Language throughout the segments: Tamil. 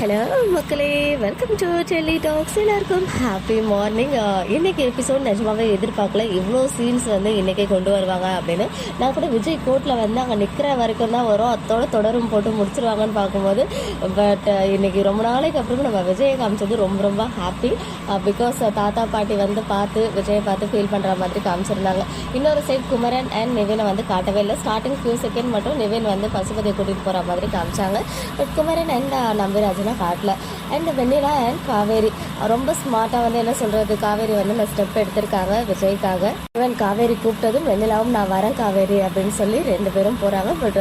ஹலோ மக்களே. வெல்கம் டு டெல்லி டாக்ஸ் எல்லாருக்கும் ஹாப்பி மார்னிங் இன்னைக்கு எபிசோட் நிஜமாவே எதிர்பார்க்கல. இவ்வளோ சீன்ஸ் வந்து இன்னைக்கே கொண்டு வருவாங்க அப்படின்னு. நான் கூட விஜய் கோர்ட்டில் வந்து அங்கே நிற்கிற வரைக்கும் தான் வரும். அத்தோட தொடரும் போட்டு முடிச்சிருவாங்கன்னு பார்க்கும்போது பட் இன்னைக்கு ரொம்ப நாளைக்கு அப்புறம் நம்ம விஜயை காமிச்சது ரொம்ப ரொம்ப ஹாப்பி பிகாஸ் தாத்தா பாட்டி வந்து பார்த்து விஜயை பார்த்து ஃபீல் பண்ணுற மாதிரி காமிச்சிருந்தாங்க. இன்னொரு சைட் குமரன் அண்ட் நிவினை வந்து காட்டவே இல்லை. ஸ்டார்டிங் ஃபியூ செகண்ட் மட்டும் நிவின் வந்து பசுபதியை கூட்டிகிட்டு போகிற மாதிரி காமிச்சாங்க. பட் குமரன் அண்ட் நம்பிராஜனை காட்டல அண்ட் வெண்ணிலா அண்ட் காவேரி. ரொம்ப ஸ்மார்ட்டாக வந்து என்ன சொல்கிறது காவேரி வந்து நான் ஸ்டெப் எடுத்திருக்காங்க விஜய்க்காக. ஈவன் காவேரி கூப்பிட்டதும் வெண்ணிலாவும் நான் வரேன் காவேரி அப்படின்னு சொல்லி ரெண்டு பேரும் போகிறாங்க பட்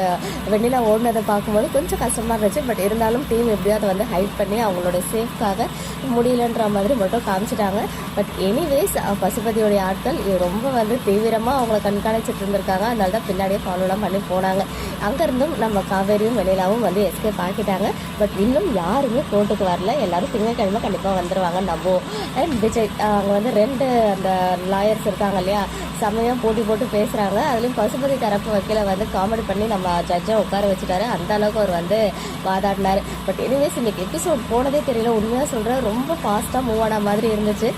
வெண்ணிலா ஓடினதை பார்க்கும்போது கொஞ்சம் கஷ்டமாக இருந்துச்சு. பட் இருந்தாலும் டீம் எப்படியாவது வந்து ஹைட் பண்ணி அவங்களோட சேஃப்காக முடியலன்ற மாதிரி மட்டும் காமிச்சிட்டாங்க. பட் எனிவேஸ் பசுபதியோடைய ஆட்கள் ரொம்ப வந்து தீவிரமாக அவங்கள கண்காணிச்சிட்டு இருந்திருக்காங்க. அதனால தான் பின்னாடியே ஃபாலோலாம் பண்ணி போனாங்க. அங்கேருந்தும் நம்ம காவேரியும் வெண்ணிலாவும் வந்து எஸ்கேப் ஆக்கிட்டாங்க. பட் இன்னும் யாருமே கோர்ட்டுக்கு வரல. எல்லாரும் திங்கட்கிழமை கண்டிப்பாக வந்துடுவாங்க நம்புவோம் அண்ட் விஜய் அவங்க வந்து ரெண்டு அந்த லாயர்ஸ் இருக்காங்க இல்லையா? செம்மையாக போட்டி போட்டு பேசுகிறாங்க அதுலேயும் பசுபதி தரப்பு வக்கீல வந்து காமெடி பண்ணி நம்ம ஜட்ஜை உட்கார வச்சுட்டாரு. அந்த அளவுக்கு அவர் வந்து வாதாடினார். பட் எனிவேஸ் இன்னைக்கு எபிசோட் போனதே தெரியல. உண்மையாக சொல்கிறேன் ரொம்ப ஃபாஸ்ட்டாக மூவ் ஆன மாதிரி இருந்துச்சு.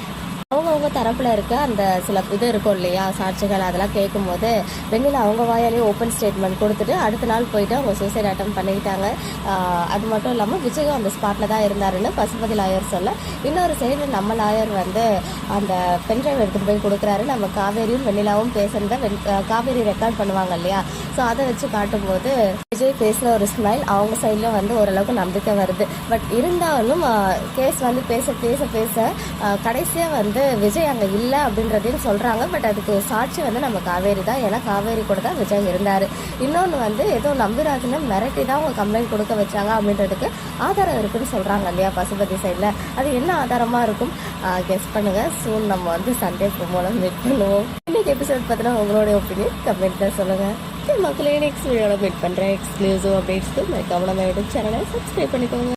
அவங்கவுங்க தரப்பில் இருக்க அந்த சில இது இருக்கும் இல்லையா? சாட்சிகள் அதெல்லாம் கேட்கும்போது வெண்ணிலா அவங்க வாயாலே ஓப்பன் ஸ்டேட்மெண்ட் கொடுத்துட்டு அடுத்த நாள் போயிட்டு அவங்க சூசைட் அட்டம் பண்ணிக்கிட்டாங்க. அது மட்டும் இல்லாமல் விஜயும் அந்த ஸ்பாட்டில் தான் இருந்தாருன்னு பசுபதி லாயர் சொல்ல இன்னொரு சைடு நம்ம லாயர் வந்து அந்த பென்ட்ரைவ் எடுத்துகிட்டு போய் கொடுக்குறாரு. நம்ம காவேரியும் வெண்ணிலாவும் பேசுறத வெண் காவேரி ரெக்கார்ட் பண்ணுவாங்க இல்லையா? ஸோ அதை வச்சு காட்டும்போது விஜய் பேசுகிற ஒரு ஸ்மைல் அவங்க சைடில் வந்து ஓரளவுக்கு நம்பிக்கை வருது. பட் இருந்தாலும் கேஸ் வந்து பேச பேச பேச கடைசியாக வந்து விஜய் அங்கே இல்லை அப்படின்றதையும் சொல்கிறாங்க பட் அதுக்கு சாட்சி வந்து நம்ம காவேரி தான். ஏன்னா காவேரி கூட தான் விஜய் இருந்தார். இன்னொன்று வந்து ஏதோ நம்பிராஜனை மிரட்டி தான் அவங்க கம்ப்ளைண்ட் கொடுக்க வச்சாங்க அப்படின்றதுக்கு ஆதாரம் இருக்குன்னு சொல்கிறாங்க இல்லையா பசுபதி சைடில் அது என்ன ஆதாரமாக இருக்கும்? கெஸ் பண்ணுங்கள் சூன் நம்ம வந்து சண்டே மூலம் மீட் பண்ணுவோம். இன்னைக்கு எபிசோட் பற்றின உங்களுடைய ஒப்பீனியன் கமெண்ட்டில் சொல்லுங்கள் மக்களே நெக்ஸ்ட் வீடியோவில் மீட் பண்ணுறேன் எக்ஸ்க்ளூசிவ் அப்டேட்ஸ்க்கு மறக்காம நம்ம யூடியூப் சேனலை சப்ஸ்கிரைப் பண்ணிக்கோங்க.